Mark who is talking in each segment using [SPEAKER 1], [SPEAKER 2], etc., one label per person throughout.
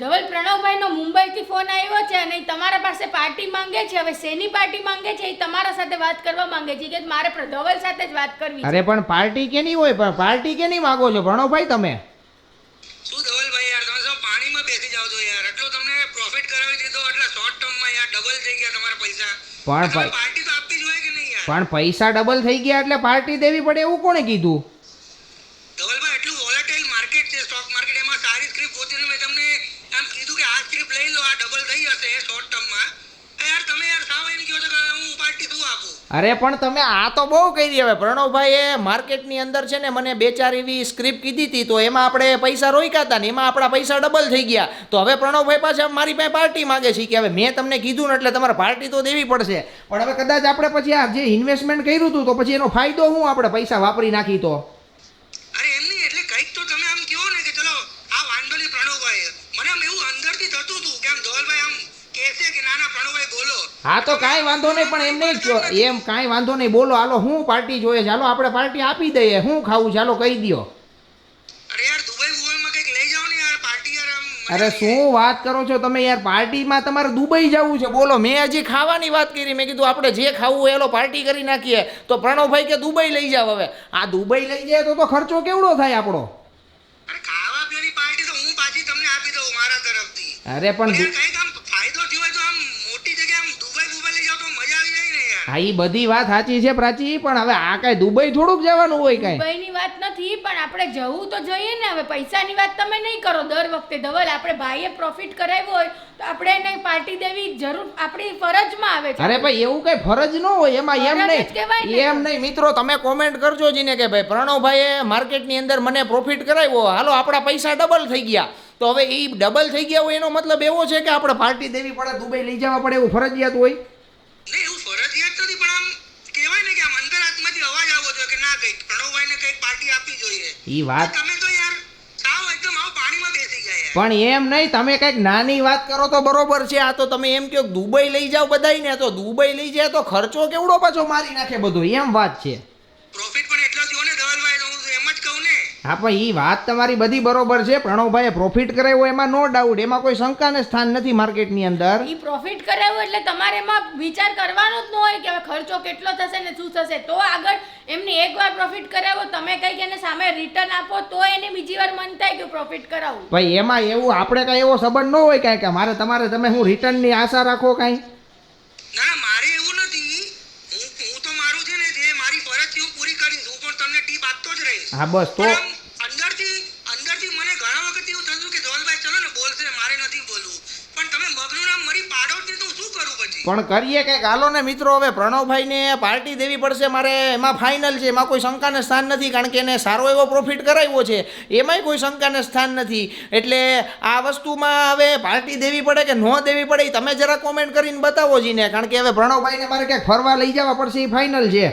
[SPEAKER 1] ધવલ પ્રણવભાઈનો મુંબઈથી ફોન આવ્યો છે અને તમારા પાસે પાર્ટી માંગે છે હવે શેની પાર્ટી માંગે છે એ તમારા સાથે વાત કરવા માંગે છે કે મારે ધવલ સાથે જ વાત કરવી છે.
[SPEAKER 2] અરે પણ પાર્ટી કેની હોય? પણ પાર્ટી કેની માંગો છો? પ્રણવભાઈ તમે?
[SPEAKER 3] શું ધવલભાઈ યાર તમે સૌ પાણીમાં બેસી જાઓ છો યાર. એટલો તમને પ્રોફિટ કરાવી દીધો એટલે શોર્ટ ટર્મમાં યાર ડબલ થઈ ગયા તમારા પૈસા.
[SPEAKER 2] પણ ભાઈ-
[SPEAKER 3] પાર્ટી તો આપવી જોઈએ કે નહીં યાર?
[SPEAKER 2] પણ પૈસા ડબલ થઈ ગયા એટલે પાર્ટી દેવી પડે એવું કોણે કીધું?
[SPEAKER 3] ધવલભાઈ એટલું વોલેટાઇલ માર્કેટ છે સ્ટોક માર્કેટ એમાં સારી સ્ક્રિપ્ટ હોતી મેં તમને લઈ લો, આ ડબલ થઈ જશે શોર્ટ ટર્મમાં કહો હું
[SPEAKER 2] અરે પણ તમે આ તો બહુ કરી હવે. પ્રણવભાઈએ માર્કેટની અંદર છે ને મને બે ચાર એવી સ્ક્રિપ્ટ કીધી હતી, તો એમાં આપણે પૈસા રોક્યા હતા ને એમાં આપણા પૈસા ડબલ થઈ ગયા. તો હવે પ્રણવભાઈ પાછા મારી પાસે પાર્ટી માગે છે કે હવે મેં તમને કીધું ને એટલે તમારે પાર્ટી તો દેવી પડશે. પણ હવે કદાચ આપણે પછી આ જે ઇન્વેસ્ટમેન્ટ કર્યું હતું, તો પછી એનો ફાયદો શું આપણે પૈસા વાપરી નાખી તો
[SPEAKER 3] અરે એમ નહીં એટલે કંઈક તો તમે આમ કહો ને કે ચલો આ વાંધો નહીં પ્રણવભાઈ મને આમ એવું અંદરથી થતું હતું કે આમ ધવલભાઈ આમ કહેશે કે ના ના પ્રણવભાઈ બોલો
[SPEAKER 2] હા તો કાંઈ વાંધો નહીં પણ એમ નહીં એમ કાંઈ વાંધો નહીં. બોલો હાલો હું પાર્ટી જોઈએ ચાલો આપણે પાર્ટી આપી દઈએ. હું ખાવું ચાલો કહી દ્યો.
[SPEAKER 3] અરે યાર દુબઈ બુબઈમાં કંઈક લઈ જાઓ ને યાર પાર્ટી યાર આમ મજા
[SPEAKER 2] અરે શું વાત કરો છો તમે યાર? પાર્ટીમાં તમારે દુબઈ જવું છે. બોલો મેં હજી ખાવાની વાત કરી. મેં કીધું આપણે જે ખાવું હોય એલો પાર્ટી કરી નાખીએ. તો પ્રણવભાઈ કે દુબઈ લઈ જાવ હવે. આ દુબઈ લઈ જાય તો તો ખર્ચો કેવડો થાય આપણો.
[SPEAKER 3] અરે ખાવા હા
[SPEAKER 2] એ બધી વાત સાચી છે પ્રાચી પણ હવે આ કઈ દુબઈ થોડુંક જવાનું હોય કાંઈ?
[SPEAKER 1] મુંબઈની વાત નથી પણ આપણે જવું તો જોઈએ ને. હવે પૈસાની વાત તમે નહીં કરો. દર વખતે ધવલ આપણે ભાઈએ પ્રોફિટ કરાવ્યો હોય તો આપણે એને પાર્ટી દેવી જરૂર આપણી ફરજમાં આવે છે.
[SPEAKER 2] અરે ભાઈ એવું કઈ ફરજ ન હોય એમાં એમ
[SPEAKER 1] ને.
[SPEAKER 2] નહીં. એમ નહીં. મિત્રો તમે કોમેન્ટ કરજો જીને કે ભાઈ પ્રણવભાઈએ માર્કેટની અંદર મને પ્રોફિટ કરાવ્યો. હાલો આપણા પૈસા ડબલ થઈ ગયા. તો હવે એ ડબલ થઈ ગયા હોય એનો મતલબ એવો છે કે આપણે પાર્ટી દેવી પડે દુબઈ લઈ જવા પડે એવું ફરજિયાત હોય?
[SPEAKER 3] નહીં એવું ફરજિયાત નથી પણ આમ કહેવાય ને કે આમ અંદર આત્માથી અવાજ આવવો જોઈએ કે ના કંઈક પ્રણવભાઈને કંઈક પાર્ટી આપવી જોઈએ.
[SPEAKER 2] એ વાત
[SPEAKER 3] તમે તો યાર સાવ એકદમ આવો પાણીમાં બેસી ગયા
[SPEAKER 2] પણ એમ નહીં તમે કંઈક નાની વાત કરો તો બરોબર છે. આ તો તમે એમ કહો દુબઈ લઈ જાઓ બધાય ને તો દુબઈ લઈ જાય તો ખર્ચો કેવડો પાછો મારી નાખે બધું. એમ વાત છે.
[SPEAKER 3] પ્રોફિટ પણ એટલો થયો ને ધવલભાઈ તો હું તો એમ જ કહું ને
[SPEAKER 2] હા પણ એ વાત તમારી બધી બરોબર છે. પ્રણવભાઈએ પ્રોફિટ કરાવ્યો એમાં નો ડાઉટ એમાં કોઈ શંકાને સ્થાન નથી માર્કેટની અંદર.
[SPEAKER 1] એ પ્રોફિટ કરાવ્યું એટલે તમારે એમાં વિચાર કરવાનો જ ન હોય કે હવે ખર્ચો કેટલો થશે ને શું થશે. તો આગળ એમની એકવાર પ્રોફિટ કરાવ્યો તમે કંઈક એને સામે રિટર્ન આપો તો એને બીજી વાર મન થાય કે પ્રોફિટ કરાવું.
[SPEAKER 2] ભાઈ એમાં એવું આપણે કાંઈ એવો સંબંધ ન હોય કાંઈ કે મારે તમારે તમે હું રિટર્નની આશા રાખો કાંઈ?
[SPEAKER 3] ના ના મારે એવું નથી હું હું તો મારું છે ને જે મારી ફરજ છે હું પૂરી કરીશ હું પણ તમને ટીપ આપતો જ રહીશ
[SPEAKER 2] હા બસ તો
[SPEAKER 3] અંદરથી અંદરથી મને ઘણા વખત એવું થતું કે ધવલભાઈ ચલો ને બોલશે મારે નથી બોલવું. પણ તમે મગનું નામ મરી પાડો તો શું કરું પછી?
[SPEAKER 2] પણ કરીએ કંઈક. હાલો ને મિત્રો હવે પ્રણવભાઈને પાર્ટી દેવી પડશે. મારે એમાં ફાઇનલ છે. એમાં કોઈ શંકાને સ્થાન નથી કારણ કે એને સારો એવો પ્રોફિટ કરાવ્યો છે. એમાંય કોઈ શંકાને સ્થાન નથી. એટલે આ વસ્તુમાં હવે પાર્ટી દેવી પડે કે ન દેવી પડે તમે જરા કોમેન્ટ કરીને બતાવો જીને. કારણ કે હવે પ્રણવભાઈને મારે ક્યાંક ફરવા લઈ જવા પડશે એ ફાઇનલ છે.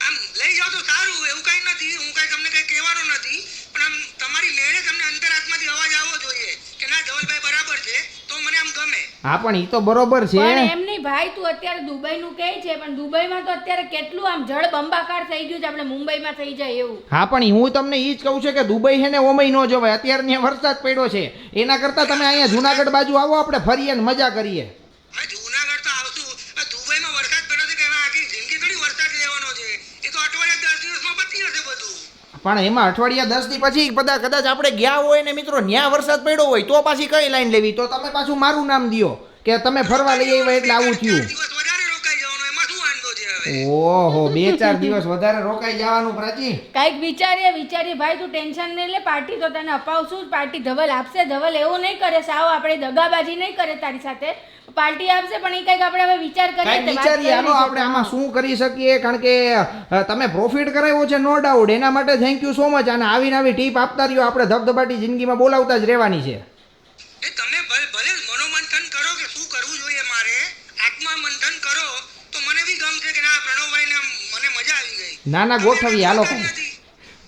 [SPEAKER 3] આમ લઈ જાઓ તો સારું એવું કઈ નથી હું કઈ તમને કઈ કહેવાનો નથી પણ આમ તમારી મેળે તમને અંતરાત્માથી અવાજ આવવો જોઈએ કે ના ધવલભાઈ બરાબર છે તો મને આમ ગમે
[SPEAKER 2] હા પણ એ તો બરોબર છે.
[SPEAKER 1] પણ એમ નહીં ભાઈ તું અત્યારે દુબઈ નું કહે છે પણ દુબઈમાં તો અત્યારે કેટલું આમ જળ બંબાકાર થઈ ગયું છે આપણે મુંબઈમાં થઈ જાય એવું.
[SPEAKER 2] હા પણ હું તમને એ જ કહું છું કે દુબઈ છે ને ઓમય ન જવાય. અત્યારે ત્યાં વરસાદ પડ્યો છે. એના કરતાં તમે અહીંયા જુનાગઢ બાજુ આવો આપણે ફરીએ ને મજા કરીએ
[SPEAKER 3] હવે જુનાગઢ તો આવશું હવે દુબઈમાં વરસાદ પડ્યો છે કે એમાં આખી જિંદગી થોડી વરસાદ રહેવાનો છે એ તો અઠવાડિયા દસ દિવસમાં પતી જશે બધું
[SPEAKER 2] પણ એમાં અઠવાડિયા દસ દી પછી કદાચ કદાચ આપણે ગયા હોય ને મિત્રો ત્યાં વરસાદ પડ્યો હોય, તો પાછી કઈ લાઈન લેવી? તો તમે પાછું મારું નામ દિયો, કે તમે ફરવા લઈ આવ્યા એટલે આવું થયું
[SPEAKER 3] ચાર દિવસ વધારે રોકાઈ જવાનું એમાં શું વાંધો છે હવે
[SPEAKER 2] ઓહો બે ચાર દિવસ વધારે રોકાઈ જવાનું પ્રાચી.
[SPEAKER 1] કાંઈક વિચારીએ વિચારીએ ભાઈ તું ટેન્શન નહીં લે પાર્ટી તો તને અપાવશું જ. પાર્ટી ધવલ આપશે ધવલ એવું નહીં કરે સાવ આપણે દગાબાજી નહીં કરે તારી સાથે. પાર્ટી આપશે પણ એ કંઈક આપણે હવે વિચાર કરીએ
[SPEAKER 2] વિચારીએ હાલો આપણે આમાં શું કરી શકીએ? કારણ કે તમે પ્રોફિટ કરાવ્યો છે નો ડાઉટ એના માટે થેન્ક યુ સો મચ અને આવીને આવી ટીપ આપતા રહ્યો. આપણે ધબધબાટી જિંદગીમાં બોલાવતા જ રહેવાની છે.
[SPEAKER 3] તમે ભલે મનોમંથન કરો કે શું કરવું જોઈએ મારે? આત્મા મંથન કરો. કે ના પ્રણવભાઈને મને મજા આવી ગઈ.
[SPEAKER 2] ના ના ગોઠવીએ હાલો.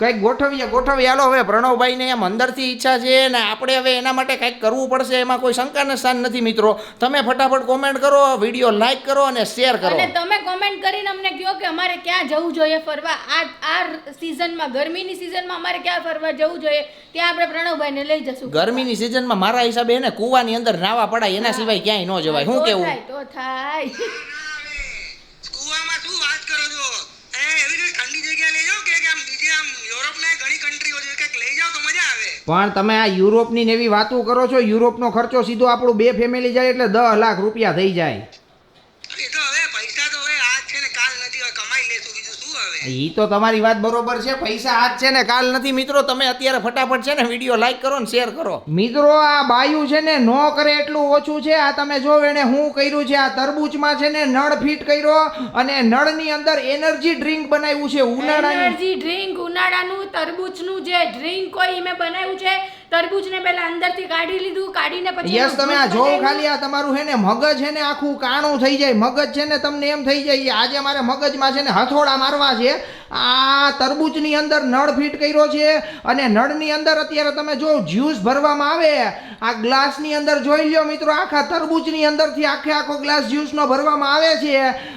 [SPEAKER 2] કંઈક ગોઠવીએ ગોઠવીએ હાલો હવે પ્રણવભાઈને એમ અંદરથી ઈચ્છા છે ને આપણે હવે એના માટે કંઈક કરવું પડશે એમાં કોઈ શંકાને સ્થાન નથી મિત્રો. તમે ફટાફટ કોમેન્ટ કરો વીડિયો લાઈક કરો અને શેર કરો.
[SPEAKER 1] અને તમે કોમેન્ટ કરીને અમને કહો કે અમારે ક્યાં જવું જોઈએ ફરવા. આ આ સિઝનમાં ગરમીની સિઝનમાં અમારે ક્યાં ફરવા જવું જોઈએ? ત્યાં આપણે પ્રણવભાઈને લઈ જશું.
[SPEAKER 2] ગરમીની સિઝનમાં મારા હિસાબે એને કૂવાની અંદર નાવા પડાય એના સિવાય ક્યાંય ન જવાય. શું કેવું?
[SPEAKER 1] તો થાય
[SPEAKER 3] કુવામાં શું વાત કરો છો એ એવી રીતે ઠંડી જગ્યાએ લઈ જાઓ કે કે આમ બીજે આમ યુરોપના ઘણી કન્ટ્રીઓ છે કંઈક લઈ જાઓ તો મજા આવે
[SPEAKER 2] પણ તમે આ યુરોપની ને એવી વાતો કરો છો, યુરોપનો ખર્ચો સીધો આપણું બે ફેમિલી જાય એટલે દસ લાખ રૂપિયા થઈ જાય.
[SPEAKER 3] એ તો હવે પૈસા તો હવે આજ છે ને, કાલ નથી હવે કમાઈ લેશું બીજું
[SPEAKER 2] ઈ તો તમારી વાત બરોબર છે પૈસા આજ છે ને કાલ નથી. મિત્રો તમે અત્યારે ફટાફટ છે ને વીડિયો લાઈક કરો ને શેર કરો. મિત્રો આ બાયું છે ને નો કરે એટલું ઓછું છે. આ તમે જો એને હું કર્યું છે આ તરબૂચમાં છે ને નળ ફિટ કર્યો અને નળની અંદર એનર્જી ડ્રિંક બનાવ્યું છે ઉનાળાની.
[SPEAKER 1] એનર્જી ડ્રિંક ઉનાળાનું તરબૂચનું જે ડ્રિંક હોય એ મેં બનાવ્યું છે. તરબૂચને પહેલા અંદરથી કાઢી લીધું કાઢીને પછી
[SPEAKER 2] યસ તમે આ જોવો ખાલી આ તમારું છે ને મગજ છે ને આખું કાણું થઈ જાય મગજ છે ને તમને એમ થઈ જાય આજે મારે મગજમાં છે ને હથોડા મારવા છે આ તરબૂચની અંદર નળ ફિટ કર્યો છે અને નળની અંદર અત્યારે તમે જો જ્યુસ ભરવામાં આવે, આ ગ્લાસની અંદર જોઈ લ્યો મિત્રો, આખા તરબૂચની અંદરથી આખે આખો ગ્લાસ જ્યુસનો ભરવામાં આવે છે.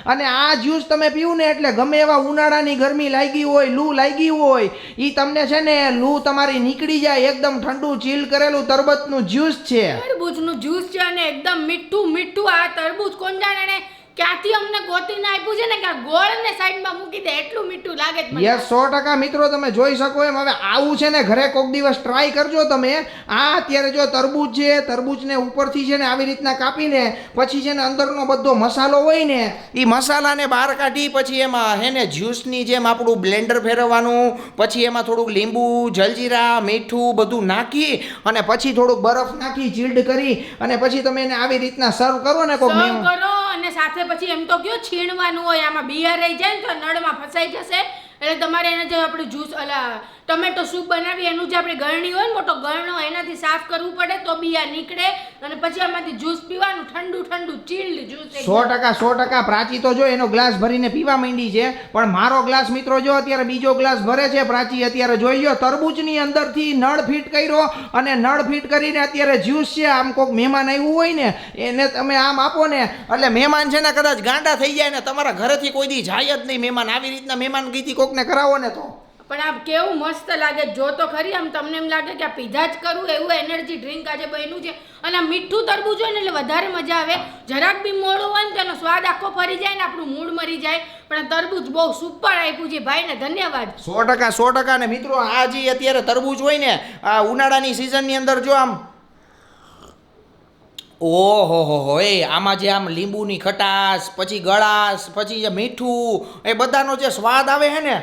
[SPEAKER 2] અને આ જ્યુસ તમે પીવું ને એટલે ગમે એવા ઉનાળાની ગરમી લાગી હોય, લૂ લાગી હોય એ તમને છે ને લૂ તમારી નીકળી જાય, એકદમ ઠંડુ, ચીલ કરેલું તરબૂચનું જ્યુસ છે.
[SPEAKER 1] તરબૂચનું જ્યુસ છે અને એકદમ મીઠું મીઠું આ તરબૂચ કોણ જાણે ક્યાંથી અમને ગોતીને આપ્યું છે ને કે ગોળને સાઈડમાં મૂકી દે? એટલું મીઠું લાગે છે
[SPEAKER 2] યસ સો ટકા મિત્રો તમે જોઈ શકો એમ. હવે આવું છે ને ઘરે કોક દિવસ ટ્રાય કરજો તમે. આ અત્યારે જો તરબૂચ છે તરબૂચને ઉપરથી છે ને આવી રીતના કાપીને પછી છે ને અંદરનો બધો મસાલો હોય ને એ મસાલાને બહાર કાઢી પછી એમાં હે ને જ્યુસની જેમ આપણું બ્લેન્ડર ફેરવવાનું પછી એમાં થોડુંક લીંબુ જલજીરા મીઠું બધું નાખી અને પછી થોડુંક બરફ નાખી ચીલ્ડ કરી અને પછી તમે એને આવી રીતના સર્વ કરો ને કોક
[SPEAKER 1] કરો. અને સાથે પછી એમ તો કયો છીણવાનું હોય, આમાં બિયર રહી જાય ને તો નળમાં ફસાઈ જશે. એટલે તમારે એને જે આપણે જ્યુસ અલા ટમેટો સૂપ બનાવી એનું જે આપણે ગળણી હોય ને મોટો ગળણો એનાથી સાફ કરવું પડે તો બિયા નીકળે અને પછી આમાંથી જ્યુસ પીવાનું ઠંડુ ઠંડુ ચીલ્ડ જ્યુસ
[SPEAKER 2] સો ટકા સો ટકા. પ્રાચી તો જો એનો ગ્લાસ ભરીને પીવા માંડી છે પણ મારો ગ્લાસ મિત્રો જો અત્યારે બીજો ગ્લાસ ભરે છે પ્રાચી અત્યારે જોઈ લ્યો તરબૂચની અંદરથી નળ ફિટ કર્યો અને નળ ફિટ કરીને અત્યારે જ્યુસ છે આમ કોઈક મહેમાન આવ્યું હોય ને એને તમે આમ આપો ને એટલે મહેમાન છે ને કદાચ ગાંડા થઈ જાય ને તમારા ઘરેથી કોઈ દી જાય જ નહીં મહેમાન આવી રીતના મહેમાન ગીતી કોકને કરાવો ને તો.
[SPEAKER 1] પણ આ કેવું મસ્ત લાગે. જો તો ખરી, આમ તમને એમ લાગે કે આ પીધા જ કરું, એવું એનર્જી ડ્રિંક આજે બન્યું છે. અને આ મીઠું તરબૂજ હોય ને એટલે વધારે મજા આવે. જરાક બી મોડું હોય ને તેનો સ્વાદ આખો ફરી જાય ને આપણું મૂડ મરી જાય. પણ તરબૂજ બહુ સુપર આપ્યું છે ભાઈને ધન્યવાદ.
[SPEAKER 2] સો ટકા સો ટકા. ને મિત્રો, આ જે અત્યારે તરબૂચ હોય ને, આ ઉનાળાની સિઝનની અંદર જો આમ ઓહો હો હો, એ આમાં જે આમ લીંબુની ખટાશ, પછી ગળાશ, પછી જે મીઠું, એ બધાનો જે સ્વાદ આવે છે ને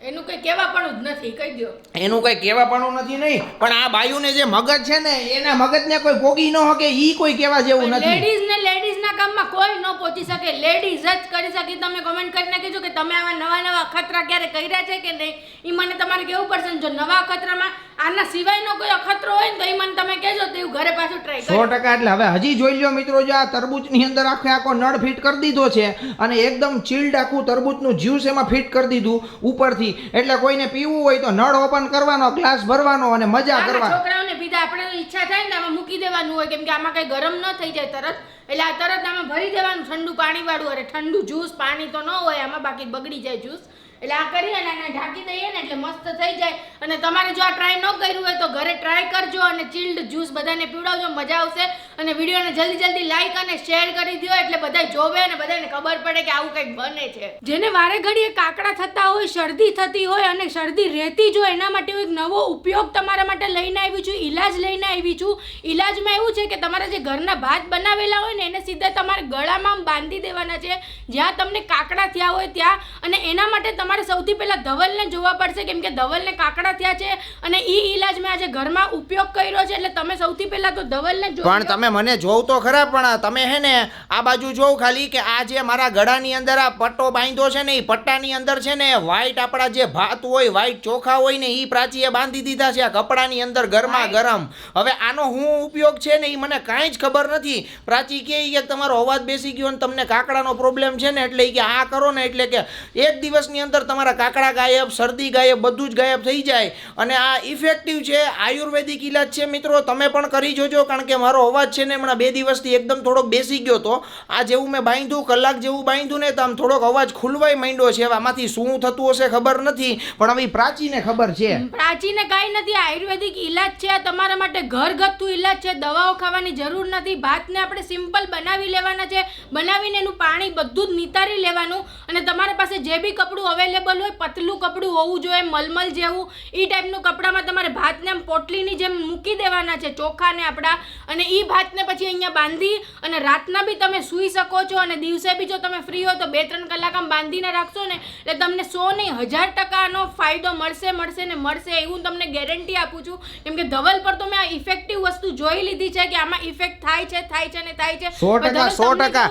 [SPEAKER 1] એનું કઈ કહેવાપણું જ નથી કહી દો
[SPEAKER 2] એનું કઈ કહેવાપણું નથી નહીં પણ આ બાયુને જે મગજ છે ને એના મગજને કોઈ ભોગી ન શકે ઈ કોઈ કહેવા જેવું નથી.
[SPEAKER 1] લેડીઝ ને લેડીઝ ના કામમાં કોઈ ન પહોંચી શકે. લેડીઝ જ કરી શકે. તમે કમેન્ટ કરીને કહેજો કે તમે આવા નવા નવા ખતરા ક્યારે કર્યા છે કે નહીં? એ મને તમારે કેવું પડશે જો નવા અખતરામાં આના સિવાયનો કોઈ અખતરો હોય ને તો એ મને તમે કહેજો તો એવું ઘરે પાછું ટ્રાય
[SPEAKER 2] સો ટકા એટલે હવે હજી જોઈ લો મિત્રો જો આ તરબૂચની અંદર આખે આખો નળ ફિટ કરી દીધો છે અને એકદમ ચીલ્ડ આખું તરબૂચનું જ્યુસ એમાં ફિટ કરી દીધું ઉપરથી. એટલે કોઈને પીવું હોય તો નળ ઓપન કરવાનો ગ્લાસ ભરવાનો અને મજા કરવા.
[SPEAKER 1] છોકરાઓને પીધા આપણે ઈચ્છા થાય ને આમાં મૂકી દેવાનું હોય કેમ કે આમાં કઈ ગરમ ન થઈ જાય તરત. એટલે આ તરત આમાં ભરી દેવાનું ઠંડુ પાણી વાળું અરે ઠંડુ જ્યુસ પાણી તો ન હોય આમાં બાકી બગડી જાય જ્યુસ એટલે આ કરી અને આને ઢાંકી દઈએ ને એટલે મસ્ત થઈ જાય. અને તમારે જો આ ટ્રાય ન કર્યું હોય તો ઘરે ટ્રાય કરજો અને ચિલ્ડ જ્યુસ બધાને પીવડાવજો, મજા આવશે. અને વિડીયોને જલ્દી જલ્દી લાઈક અને શેર કરી દો એટલે બધા જોવે અને બધાને ખબર પડે કે આવું કંઈક બને છે. જેને વારે ઘડીએ કાકડા થતા હોય, શરદી થતી હોય અને શરદી રહેતી જો એના માટે એક નવો ઉપયોગ તમારા માટે લઈને આવી છું, ઈલાજ લઈને આવી છું. ઈલાજમાં એવું છે કે તમારા જે ઘરના ભાત બનાવેલા હોય ને, એને સીધા તમારા ગળામાં બાંધી દેવાના છે. જ્યાં તમને કાકડા થયા હોય ત્યાં. અને એના માટે તમારે સૌથી પહેલાં ધવલને જોવા પડશે કેમ કે ધવલને કાકડા થયા છે અને એ ઈલાજ મેં આજે ઘરમાં ઉપયોગ કર્યો છે એટલે તમે સૌથી પહેલાં તો ધવલને જો
[SPEAKER 2] પણ તમે મને જોવ તો ખરા પણ તમે હે ને આ બાજુ જોવ ખાલી કે આ જે મારા ગળાની અંદર આ પટ્ટો બાંધ્યો છે ને એ પટ્ટાની અંદર છે ને વ્હાઈટ આપણા જે ભાત હોય વ્હાઈટ ચોખા હોય ને એ પ્રાચીએ બાંધી દીધા છે આ કપડાની અંદર ગરમા ગરમ. હવે આનો હું ઉપયોગ છે ને એ મને કાંઈ જ ખબર નથી. પ્રાચી કે ઈ કે તમારો અવાજ બેસી ગયો ને તમને કાકડાનો પ્રોબ્લેમ છે ને એટલે કે આ કરો ને એટલે કે એક દિવસની અંદર અંદર તમારા કાકડા ગાયબ, શરદી ગાયબ, બધું જ ગાયબ થઈ જાય. અને આ ઇફેક્ટિવ છે, આયુર્વેદિક ઈલાજ છે મિત્રો, તમે પણ કરી જોજો, કારણ કે મારો અવાજ છે ને હમણાં બે દિવસથી એકદમ થોડોક બેસી ગયો તો. આ જેવું મેં બાંધ્યું, કલાક જેવું બાંધ્યું ને, તો આમ થોડોક અવાજ ખુલવાય માંડ્યો છે. આમાંથી શું થતું હશે ખબર નથી, પણ હવે પ્રાચીને ખબર છે.
[SPEAKER 1] પ્રાચીને કાંઈ નથી આયુર્વેદિક ઈલાજ છે તમારા માટે ઘરગથ્થુ ઈલાજ છે, દવાઓ ખાવાની જરૂર નથી, ભાતને આપણે સિમ્પલ બનાવી લેવાના છે, બનાવીને એનું પાણી બધું જ નિતારી લેવાનું, અને તમારા પાસે જે બી કપડું અવેલેબલ હોય પતલું કપડું હોવું જોઈએ મલમલ જેવું. એ ટાઈપનું કપડામાં તમારે ભાતને આમ પોટલીની જેમ મૂકી દેવાના છે ચોખાને આપણા અને એ ભાતને પછી અહીંયા બાંધી અને રાતના બી તમે સૂઈ શકો છો અને દિવસે બી જો તમે ફ્રી હો તો બે ત્રણ કલાક આમ બાંધીને રાખશો ને એટલે તમને સો નહીં હજાર ટકાનો ફાયદો મળશે મળશે ને મળશે એવું તમને ગેરંટી આપું છું. કેમ કે ધવલ પર તો મેં આ ઇફેક્ટિવ વસ્તુ જોઈ લીધી છે કે આમાં ઇફેક્ટ થાય છે થાય છે ને થાય છે.
[SPEAKER 2] સો ટકા સો ટકા.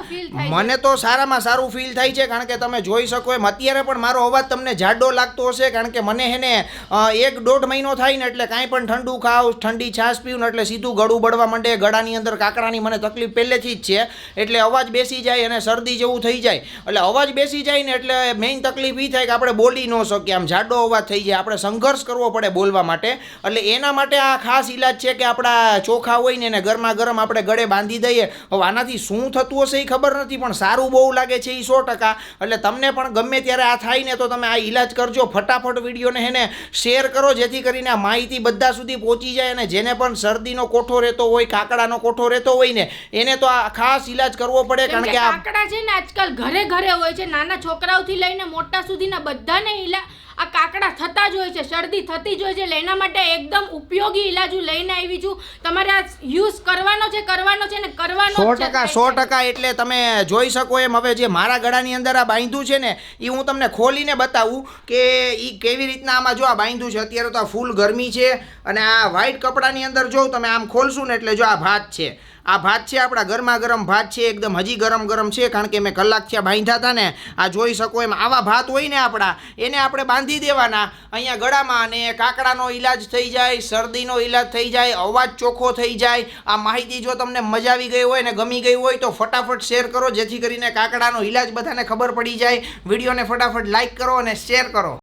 [SPEAKER 2] મને તો સારામાં સારું ફીલ થાય છે કારણ કે તમે જોઈ શકો એમ. અત્યારે પણ મારો અવાજ તમને જાડો લાગતો હશે, કારણ કે મને હેને એક દોઢ મહિનો થાય ને એટલે કાંઈ પણ ઠંડુ ખાવ, ઠંડી છાશ પીવું ને એટલે સીધું ગળું બળવા માંડે, ગળાની અંદર કાકડાની મને તકલીફ પહેલેથી જ છે, એટલે અવાજ બેસી જાય અને શરદી જેવું થઈ જાય. એટલે અવાજ બેસી જાય ને એટલે મેઇન તકલીફ એ થાય કે આપણે બોલી ન શકીએ. આમ જાડો અવાજ થઈ જાય. આપણે સંઘર્ષ કરવો પડે બોલવા માટે. એટલે એના માટે આ ખાસ ઈલાજ છે કે આપણા ચોખા હોય ને એને ગરમા ગરમ આપણે ગળે બાંધી દઈએ. હવે આનાથી શું થતું હશે એ ખબર નથી, પણ સારું બહુ લાગે છે એ સો ટકા. એટલે તમને પણ ગમે ત્યારે આ થાય ને તો તમે આ ઈલાજ કરજો. ફટાફટ વિડીયોને એને શેર કરો જેથી કરીને આ માહિતી બધા સુધી પહોંચી જાય અને જેને પણ શરદીનો કોઠો રહેતો હોય કાકડાનો કોઠો રહેતો હોય ને એને તો આ ખાસ ઈલાજ કરવો પડે કારણ
[SPEAKER 1] કે કાકડા છે ને આજકાલ ઘરે ઘરે હોય છે. નાના છોકરાઓથી લઈને મોટા સુધીના બધાને ઈલા આ છે શરદી થતી જ હોય છે એના માટે એકદમ ઉપયોગી ઈલાજ હું લઈને આવી છું. તમારે આ યુઝ કરવાનો છે કરવાનો છે ને કરવાનો
[SPEAKER 2] સો ટકા સો ટકા એટલે તમે જોઈ શકો એમ. હવે જે મારા ગળાની અંદર આ બાંધ્યું છે ને એ હું તમને ખોલીને બતાવું કે એ કેવી રીતના આમાં જો આ બાંધ્યું છે. અત્યારે તો આ ફૂલ ગરમી છે અને આ વ્હાઈટ કપડાની અંદર જો તમે આમ ખોલશું ને એટલે જો આ ભાત છે. આ ભાત છે, આપણા ગરમા ગરમ ભાત છે, એકદમ હજી ગરમ ગરમ છે, કારણ કે મેં કલાક થયા બાંધ્યા હતા ને, આ જોઈ શકો એમ આવા ભાત હોય ને આપણા, એને આપણે બાંધી દેવાના. અહીંયા ગળામાં અને કાકડાનો ઈલાજ થઈ જાય, શરદીનો ઈલાજ થઈ જાય, અવાજ ચોખ્ખો થઈ જાય. આ માહિતી જો તમને મજા આવી ગઈ હોય ને ગમી ગઈ હોય તો ફટાફટ શેર કરો, જેથી કરીને કાકડાનો ઈલાજ બધાને ખબર પડી જાય. વિડીયોને ફટાફટ લાઈક કરો અને શેર કરો.